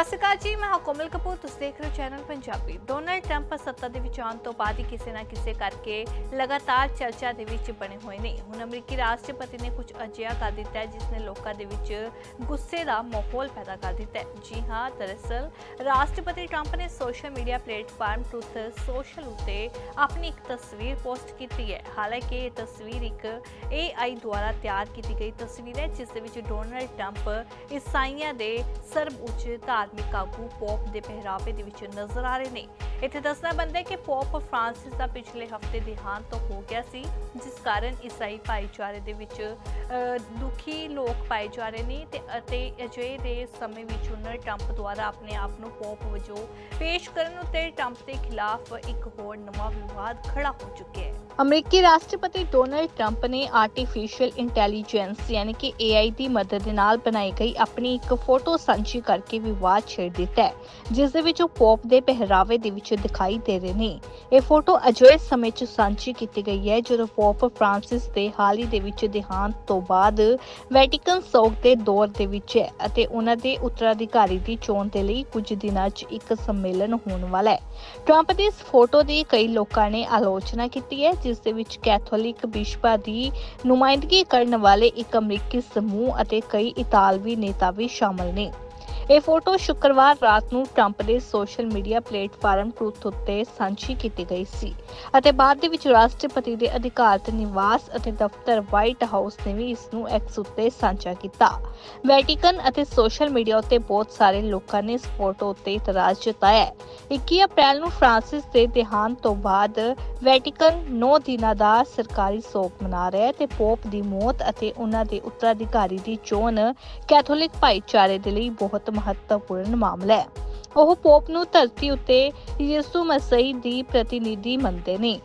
ਸਤਿ ਸ਼੍ਰੀ ਅਕਾਲ ਜੀ, ਮੈਂ ਹਾਂ ਕੋਮਲ ਕਪੂਰ, ਤੁਸੀਂ ਦੇਖ ਰਹੇ ਹੋ ਚੈਨਲ ਪੰਜਾਬੀ। ਡੋਨਲਡ ਟਰੰਪ ਸੱਤਾ ਦੇ ਵਿੱਚ ਆਉਣ ਤੋਂ ਬਾਅਦ ਹੀ ਕਿਸੇ ਨਾ ਕਿਸੇ ਕਰਕੇ ਲਗਾਤਾਰ ਚਰਚਾ ਦੇ ਵਿੱਚ ਬਣੇ ਹੋਏ ਨੇ। ਹੁਣ ਅਮਰੀਕੀ ਰਾਸ਼ਟਰਪਤੀ ਨੇ ਕੁਝ ਅਜਿਹਾ ਕਰ ਦਿੱਤਾ ਹੈ ਜਿਸ ਨੇ ਲੋਕਾਂ ਦੇ ਵਿੱਚ ਗੁੱਸੇ ਦਾ ਮਾਹੌਲ ਪੈਦਾ ਕਰ ਦਿੱਤਾ ਜੀ ਹਾਂ, ਦਰਅਸਲ ਰਾਸ਼ਟਰਪਤੀ ਟਰੰਪ ਨੇ social media platform truth social ਉੱਤੇ ਆਪਣੀ ਇੱਕ ਤਸਵੀਰ ਪੋਸਟ ਕੀਤੀ ਹੈ। ਹਾਲਾਂਕਿ ਇਹ ਤਸਵੀਰ ਇੱਕ AI ਦੁਆਰਾ ਤਿਆਰ ਕੀਤੀ ਗਈ ਤਸਵੀਰ ਹੈ, ਜਿਸ ਦੇ ਵਿੱਚ ਡੋਨਲਡ ਟਰੰਪ ਈਸਾਈਆਂ ਦੇ ਸਰਬ ਉੱਚ ਧਾਰਮਿਕ ਆਗੂ ਪੋਪ ਦੇ ਪਹਿਰਾਵੇ ਦੇ ਵਿੱਚ ਨਜ਼ਰ ਆ ਰਹੇ ਨੇ। ਇੱਥੇ ਦੱਸਣਾ ਬਣਦਾ ਕਿ ਪੋਪ ਫ੍ਰਾਂਸਿਸ ਦਾ ਪਿਛਲੇ ਹਫ਼ਤੇ ਦੇਹਾਂਤ ਹੋ ਗਿਆ ਸੀ, ਜਿਸ ਕਾਰਨ ਈਸਾਈ ਭਾਈਚਾਰੇ ਦੇ ਵਿੱਚ ਦੁਖੀ ਲੋਕ ਪਾਏ ਜਾ ਰਹੇ ਨੇ ਤੇ ਅਤੇ ਅਜਿਹੇ ਦੇ ਸਮੇਂ ਵਿੱਚ ਉਹਨਾਂ ਟਰੰਪ ਦੁਆਰਾ ਆਪਣੇ ਆਪ ਨੂੰ ਪੋਪ ਵਜੋਂ ਪੇਸ਼ ਕਰਨ ਉੱਤੇ ਟਰੰਪ ਦੇ ਖਿਲਾਫ ਇੱਕ ਹੋਰ ਨਵਾਂ ਵਿਵਾਦ ਖੜਾ ਹੋ ਚੁੱਕਿਆ ਹੈ। ਅਮਰੀਕੀ ਰਾਸ਼ਟਰਪਤੀ ਡੋਨਲਡ ਟਰੰਪ ਨੇ ਆਰਟੀਫੀਸ਼ੀਅਲ ਇੰਟੈਲੀਜੈਂਸ ਯਾਨੀ ਕਿ AI ਦੀ ਮਦਦ ਨਾਲ ਬਣਾਈ ਗਈ ਆਪਣੀ ਇੱਕ ਫੋਟੋ ਸਾਂਝੀ ਕਰਕੇ ਵਿਵਾਦ ਛੇੜ ਦਿੱਤਾ ਹੈ, ਜਿਸ ਦੇ ਵਿੱਚ ਉਹ ਪੋਪ ਦੇ ਪਹਿਰਾਵੇ ਦੇ ਵਿੱਚ ਦਿਖਾਈ ਦੇ ਰਹੇ ਨੇ। ਇਹ ਫੋਟੋ ਅਜਿਹੇ ਸਮੇਂ 'ਚ ਸਾਂਝੀ ਕੀਤੀ ਗਈ ਹੈ, ਜਦੋਂ ਪੋਪ ਫ੍ਰਾਂਸਿਸ ਦੇ ਹਾਲ ਹੀ ਦੇ ਵਿੱਚ ਦੇਹਾਂਤ ਤੋਂ ਬਾਅਦ ਵੈਟੀਕਨ ਸੋਗ ਦੇ ਦੌਰ ਦੇ ਵਿੱਚ ਹੈ ਅਤੇ ਉਹਨਾਂ ਦੇ ਉੱਤਰਾਧਿਕਾਰੀ ਦੀ ਚੋਣ ਦੇ ਲਈ ਕੁਝ ਦਿਨਾਂ 'ਚ ਇੱਕ ਸੰਮੇਲਨ ਹੋਣ ਵਾਲਾ ਹੈ। ਟਰੰਪ ਦੀ ਇਸ ਫੋਟੋ ਦੀ ਕਈ ਲੋਕਾਂ ਨੇ ਆਲੋਚਨਾ ਕੀਤੀ ਹੈ ਜਿਸ ਦੇ ਵਿੱਚ ਕੈਥੋਲਿਕ ਬਿਸ਼ਪਾਂ ਦੀ ਨੁਮਾਇੰਦਗੀ ਕਰਨ ਵਾਲੇ ਇੱਕ ਅਮਰੀਕੀ ਸਮੂਹ ਅਤੇ ਕਈ ਇਤਾਲਵੀ ਨੇਤਾ ਵੀ ਸ਼ਾਮਲ ਨੇ। ਇਹ ਫੋਟੋ ਸ਼ੁੱਕਰਵਾਰ ਰਾਤ ਨੂੰ ਟਰੰਪ ਦੇ ਸੋਸ਼ਲ ਮੀਡੀਆ ਪਲੇਟਫਾਰਮ ਟਰੂਥ ਉੱਤੇ ਸਾਂਝੀ ਕੀਤੀ ਗਈ ਸੀ ਅਤੇ ਬਾਅਦ ਦੇ ਵਿੱਚ ਰਾਸ਼ਟਰਪਤੀ ਦੇ ਅਧਿਕਾਰਤ ਨਿਵਾਸ ਅਤੇ ਦਫ਼ਤਰ ਵਾਈਟ ਹਾਊਸ ਨੇ ਵੀ ਇਸ ਨੂੰ ਐਕਸ ਉੱਤੇ ਸਾਂਝਾ ਕੀਤਾ। ਵੈਟੀਕਨ ਅਤੇ ਸੋਸ਼ਲ ਮੀਡੀਆ ਉੱਤੇ ਬਹੁਤ ਸਾਰੇ ਲੋਕਾਂ ਨੇ ਇਸ ਫੋਟੋ ਉੱਤੇ ਇਤਰਾਜ਼ ਜਤਾਇਆ। ਹੈ 21 ਅਪ੍ਰੈਲ ਨੂੰ ਫ੍ਰਾਂਸਿਸ ਦੇ ਦੇਹਾਂਤ ਤੋਂ ਬਾਅਦ ਵੈਟੀਕਨ 9 ਦਿਨਾਂ ਦਾ ਸਰਕਾਰੀ ਸੋਗ ਮਨਾ ਰਿਹਾ ਹੈ ਤੇ ਪੋਪ ਦੀ ਮੌਤ ਅਤੇ ਉਹਨਾਂ ਦੇ ਉੱਤਰਾਧਿਕਾਰੀ ਦੀ ਚੋਣ ਕੈਥੋਲਿਕ ਭਾਈਚਾਰੇ ਦੇ ਲਈ ਬਹੁਤ ਮਹੱਤਵਪੂਰਨ ਮਾਮਲਾ ਹੈ। ਉਹ ਪੋਪ ਨੂੰ ਧਰਤੀ ਉੱਤੇ ਯਿਸੂ ਮਸੀਹ ਦੀ ਪ੍ਰਤੀਨਿਧੀ ਮੰਨਦੇ ਨੇ।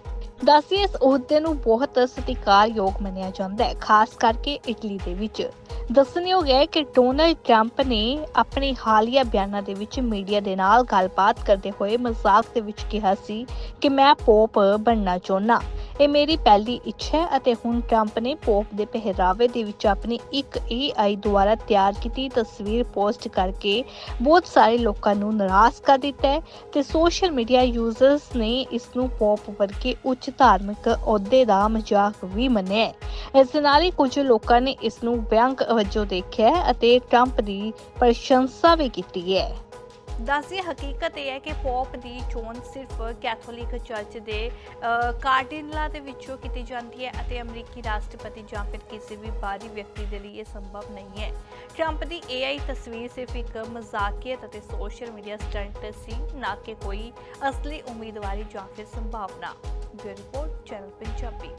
ਦੱਸਿਏ, ਇਸ ਅਹੁਦੇ ਨੂੰ ਬਹੁਤ ਸਤਿਕਾਰਯੋਗ ਮੰਨਿਆ ਜਾਂਦਾ ਹੈ, ਖਾਸ ਕਰਕੇ ਇਟਲੀ ਦੇ ਵਿੱਚ। ਦੱਸਣਯੋਗ ਹੈ ਕਿ ਡੋਨਲਡ ਟਰੰਪ ਨੇ ਆਪਣੇ ਹਾਲੀਆ ਬਿਆਨਾਂ ਦੇ ਵਿੱਚ ਮੀਡੀਆ ਦੇ ਨਾਲ ਗੱਲਬਾਤ ਕਰਦੇ ਹੋਏ ਮਜ਼ਾਕ ਦੇ ਵਿੱਚ ਕਿਹਾ ਸੀ ਕਿ ਮੈਂ ਪੋਪ ਬਣਨਾ ਚਾਹੁੰਦਾ। ਇਹ ਮੇਰੀ ਪਹਿਲੀ ਇੱਛਾ ਹੈ ਅਤੇ ਹੁਣ ਟਰੰਪ ਨੇ ਪੋਪ ਦੇ ਪਹਿਰਾਵੇ ਦੇ ਵਿੱਚ ਆਪਣੀ ਇੱਕ AI ਦੁਆਰਾ ਤਿਆਰ ਕੀਤੀ ਤਸਵੀਰ ਪੋਸਟ ਕਰਕੇ ਬਹੁਤ ਸਾਰੇ ਲੋਕਾਂ ਨੂੰ ਨਾਰਾਜ਼ ਕਰ ਦਿੱਤਾ ਹੈ ਤੇ ਸੋਸ਼ਲ ਮੀਡੀਆ ਯੂਜ਼ਰਸ ਨੇ ਇਸ ਨੂੰ ਪੋਪ ਵਰਗੇ ਉੱਚ ਧਾਰਮਿਕ ਅਹੁਦੇ ਦਾ ਮਜ਼ਾਕ ਵੀ ਮੰਨਿਆ ਇਸ ਦੇ ਨਾਲ ਹੀ ਕੁਝ ਲੋਕਾਂ ਨੇ ਇਸ ਨੂੰ ਵਿਅੰਗ ਵਜੋਂ ਦੇਖਿਆ ਅਤੇ ਟਰੰਪ ਦੀ ਪ੍ਰਸ਼ੰਸਾ ਵੀ ਕੀਤੀ ਹੈ। ਦੱਸਦੀ ਹਕੀਕਤ ਇਹ ਹੈ ਕਿ ਪੋਪ ਦੀ ਚੋਣ ਸਿਰਫ ਕੈਥੋਲਿਕ ਚਰਚ ਦੇ ਅ, ਦੇ ਵਿੱਚੋਂ ਕੀਤੀ ਜਾਂਦੀ ਹੈ ਅਤੇ ਅਮਰੀਕੀ ਰਾਸ਼ਟਰਪਤੀ ਜਾਂ ਫਿਰ ਕਿਸੇ ਵੀ ਬਾਹਰੀ ਵਿਅਕਤੀ ਦੇ ਲਈ ਇਹ ਸੰਭਵ ਨਹੀਂ ਹੈ। ਟਰੰਪ ਦੀ AI ਤਸਵੀਰ ਸਿਰਫ ਇੱਕ ਮਜ਼ਾਕੀਅਤ ਅਤੇ ਸੋਸ਼ਲ ਮੀਡੀਆ ਸਟੰਟ ਸੀ ਨਾ ਕਿ ਕੋਈ ਅਸਲੀ ਉਮੀਦਵਾਰੀ ਜਾਂ ਫਿਰ ਸੰਭਾਵਨਾ। Bureau report channel Punjabi.